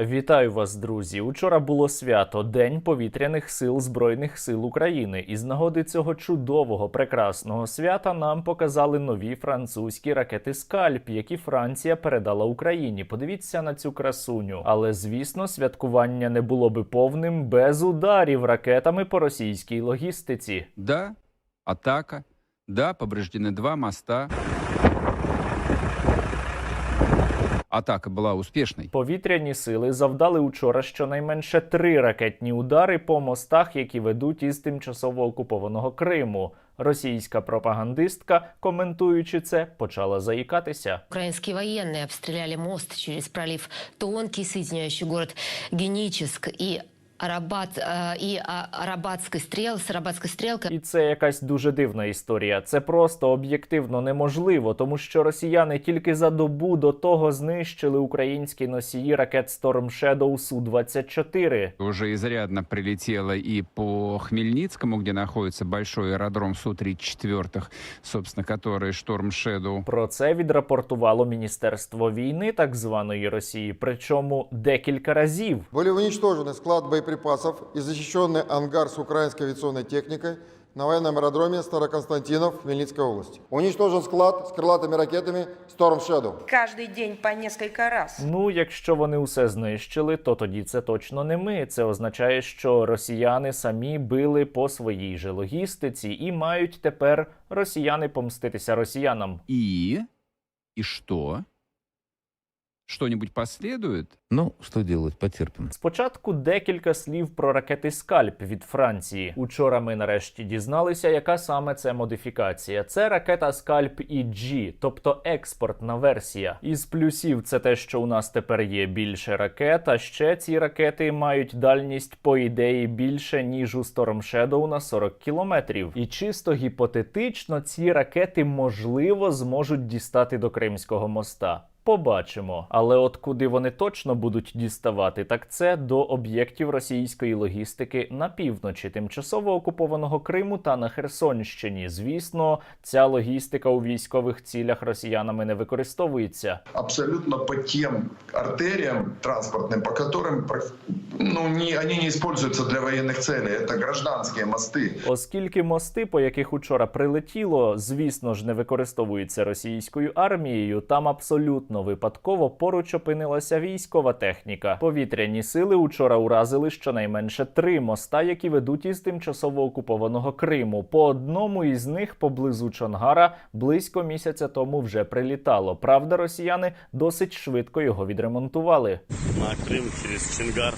Вітаю вас, друзі! Учора було свято День повітряних сил Збройних сил України. І з нагоди цього чудового прекрасного свята нам показали нові французькі ракети Скальп, які Франція передала Україні. Подивіться на цю красуню. Але звісно, святкування не було би повним без ударів ракетами по російській логістиці. Да, атака. Да, повреждены два моста. Атака була успішною. Повітряні сили завдали учора щонайменше три ракетні удари по мостах, які ведуть із тимчасово окупованого Криму. Російська пропагандистка, коментуючи це, почала заїкатися. Українські воєнні обстріляли мост через пролив Тонкий, соединяющий город Геническ и Арабат, э, и а, Арабатской стрел, с Арабатской стрелкой. І це якась дуже дивна історія. Це просто об'єктивно неможливо, тому що росіяни тільки за добу до того знищили українські носії ракет Storm Shadow су 24 Уже изрядно прилетело и по Хмельницкому, где находится большой аэродром Су-34, собственно, который Шторм Шэдоу. Про це відрапортувало Міністерство війни так званої Росії, причому декілька разів. Были уничтожены склад боеприпасов и защищенный ангар с украинской авиационной техникой на военном аэродроме Староконстантинов Хмельницкой области. Уничтожен склад с крылатыми ракетами Storm Shadow. каждый день по несколько раз. Ну, якщо вони усе знищили, то тоді це точно не ми. Це означає, що росіяни самі били по своїй же логістиці і мають тепер росіяни помститися росіянам. И? И что? Что-нибудь последует? Ну, что делать, потерпим. Спочатку декілька слів про ракети Скальп від Франції. Учора ми нарешті дізналися, яка саме це модифікація. Це ракета Скальп EG, тобто експортна версія. Із плюсів це те, що у нас тепер є більше ракет. А ще ці ракети мають дальність по ідеї більше ніж у Storm Shadow на 40 кілометрів. І чисто гіпотетично ці ракети можливо зможуть дістати до Кримського моста Побачимо. Але от куди вони точно будуть діставати, так це до об'єктів російської логістики на півночі тимчасово окупованого Криму та на Херсонщині. Звісно, ця логістика у військових цілях росіянами не використовується. абсолютно по тем артериям транспортным, по которым прак- ну, не, они не используются для военных целей. Это гражданские мосты. Оскільки мости, по яких учора прилетіло, звісно ж, не використовуються російською армією, там абсолютно випадково поруч опинилася військова техніка. Повітряні сили учора уразили щонайменше три моста, які ведуть із тимчасово окупованого Криму. По одному із них поблизу Чонгара близько місяця тому вже прилітало. Правда, росіяни досить швидко його відремонтували. на Крим через Чингар.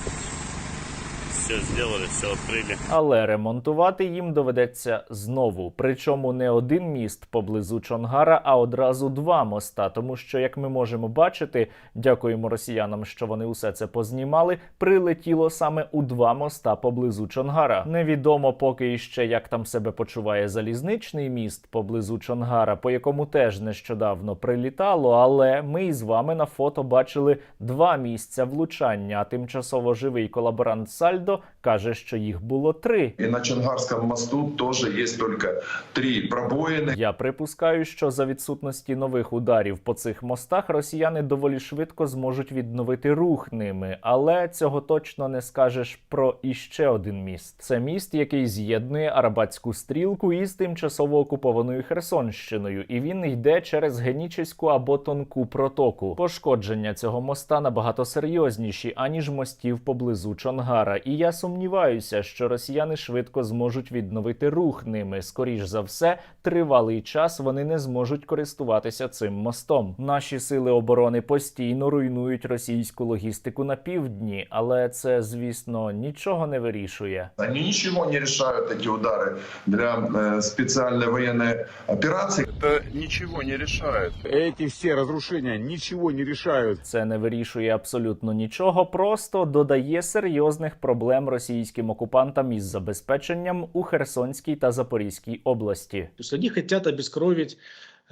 Все сделали, все открыли. Але ремонтувати їм доведеться знову. Причому не один міст поблизу Чонгара, а одразу два моста. Тому що, як ми можемо бачити, дякуємо росіянам, що вони усе це познімали. Прилетіло саме у два моста поблизу Чонгара. Невідомо поки іще, як там себе почуває залізничний міст поблизу Чонгара, по якому теж нещодавно прилітало. Але ми із вами на фото бачили два місця влучання. А тимчасово живий колаборант Сальдо каже, що їх було три. И на Чангарском мосту тоже есть только три пробоины. Я припускаю, що за відсутності нових ударів по цих мостах росіяни доволі швидко зможуть відновити рух ними, але цього точно не скажеш про іще один міст. Це міст, який з'єднує Арабатську стрілку із тимчасово окупованою Херсонщиною, і він йде через Генічеську або тонку протоку. Пошкодження цього моста набагато серйозніші аніж мостів поблизу Чонгара. І я сумніваюся, що росіяни швидко зможуть відновити рух ними. Скоріш за все, тривалий час вони не зможуть користуватися цим мостом. Наші сили оборони постійно руйнують російську логістику на півдні, але це, звісно, нічого не вирішує. Они ничего не решают, эти удары, для э, специальной военной операции. Это ничего не решает. Эти все разрушения ничего не решают. Це не вирішує абсолютно нічого, просто додає серйозних проблем російським окупантам із забезпеченням у Херсонській та Запорізькій області. То хочуть они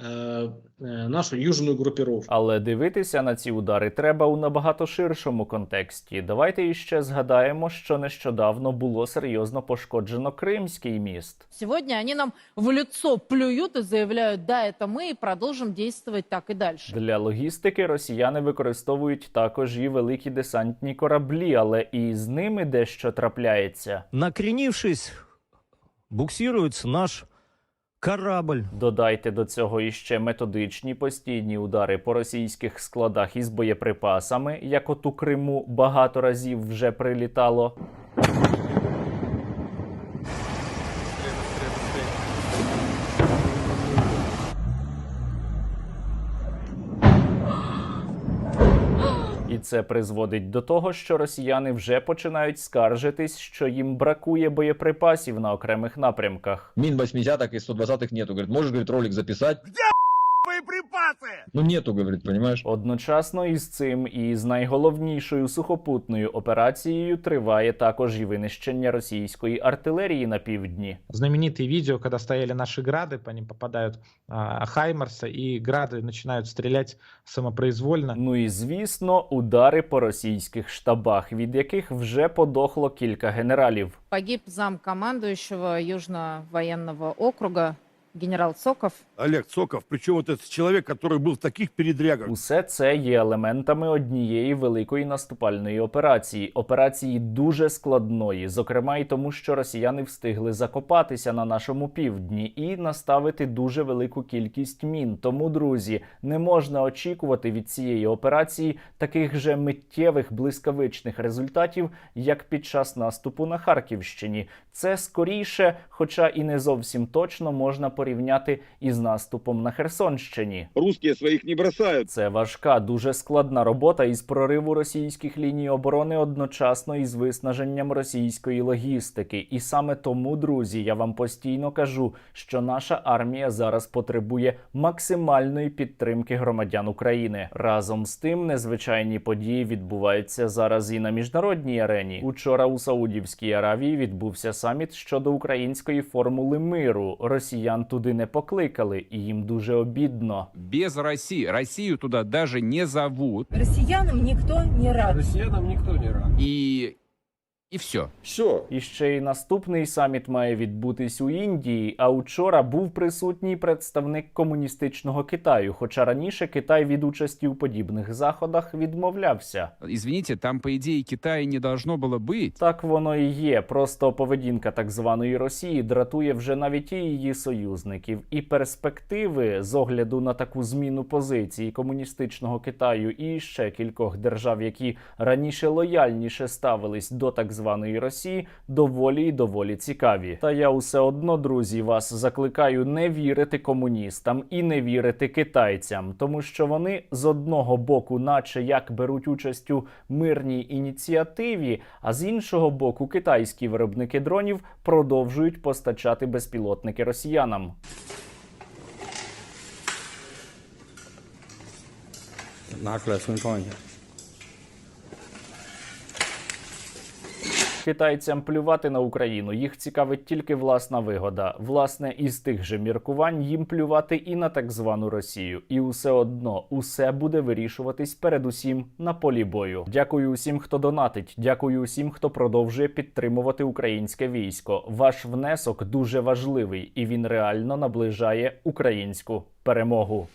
хотят обескровить э, э, нашу южную группировку. Але дивитися на ці удари треба у набагато ширшому контексті. Давайте іще згадаємо, що нещодавно було серйозно пошкоджено Кримський міст. Сегодня они нам в лицо плюют и заявляют, да, это мы, и продолжим действовать так и дальше. Для логістики росіяни використовують також і великі десантні кораблі, але і з ними дещо трапляється. Накренившись, буксируется наш корабль. Додайте до цього іще методичні постійні удари по російських складах із боєприпасами, як от у Криму багато разів вже прилітало. І це призводить до того, що росіяни вже починають скаржитись, що їм бракує боєприпасів на окремих напрямках. Мін 80-х і 120-х нету. Говорить, можеш говорить, ролик записать? Где Боеприпасы! Ну нету, говорит, понимаешь? Одночасно із цим і з найголовнішою сухопутною операцією триває також і винищення російської артилерії на півдні. Знаменитые видео, когда стояли наши грады, по ним попадают а, Хаймарса, и грады начинают стрелять самопроизвольно. Ну і звісно, удари по російських штабах, від яких вже подохло кілька генералів. Погиб зам командующего Южно-военного округа генерал Соков. Олег Цоков, причем вот этот человек, который был в таких передрягах. Усе це є елементами однієї великої наступальної операції. Операції дуже складної, зокрема й тому, що росіяни встигли закопатися на нашому півдні і наставити дуже велику кількість мін. Тому, друзі, не можна очікувати від цієї операції таких же миттєвих блискавичних результатів, як під час наступу на Харківщині. Це скоріше, хоча і не зовсім точно, можна порівняти із наступом на Херсонщині. Русские своих не бросают. Це важка, дуже складна робота із прориву російських ліній оборони одночасно із виснаженням російської логістики. І саме тому, друзі, я вам постійно кажу, що наша армія зараз потребує максимальної підтримки громадян України. Разом з тим, незвичайні події відбуваються зараз і на міжнародній арені. Учора у Саудівській Аравії відбувся саміт щодо української формули миру. Росіян туди не покликали, і їм дуже обідно. Без России. Россию туда даже не зовут. Россиянам никто не рад. Россиянам никто не рад. И... И все. Все. І ще й наступний саміт має відбутись у Індії. А учора був присутній представник комуністичного Китаю. Хоча раніше Китай від участі у подібних заходах відмовлявся. Извините, там, по идее, Китая не должно было быть. Так воно і є. Просто поведінка так званої Росії дратує вже навіть і її союзників. І перспективи з огляду на таку зміну позиції комуністичного Китаю і ще кількох держав, які раніше лояльніше ставились до так званої Росії, доволі і доволі цікаві. Та я усе одно, друзі, вас закликаю не вірити комуністам і не вірити китайцям, тому що вони з одного боку, наче як беруть участь у мирній ініціативі, а з іншого боку, китайські виробники дронів продовжують постачати безпілотники росіянам. Китайцям плювати на Україну їх цікавить тільки власна вигода. Власне, із тих же міркувань їм плювати і на так звану Росію. І усе одно усе буде вирішуватись передусім на полі бою. Дякую усім, хто донатить. Дякую усім, хто продовжує підтримувати українське військо. Ваш внесок дуже важливий і він реально наближає українську перемогу.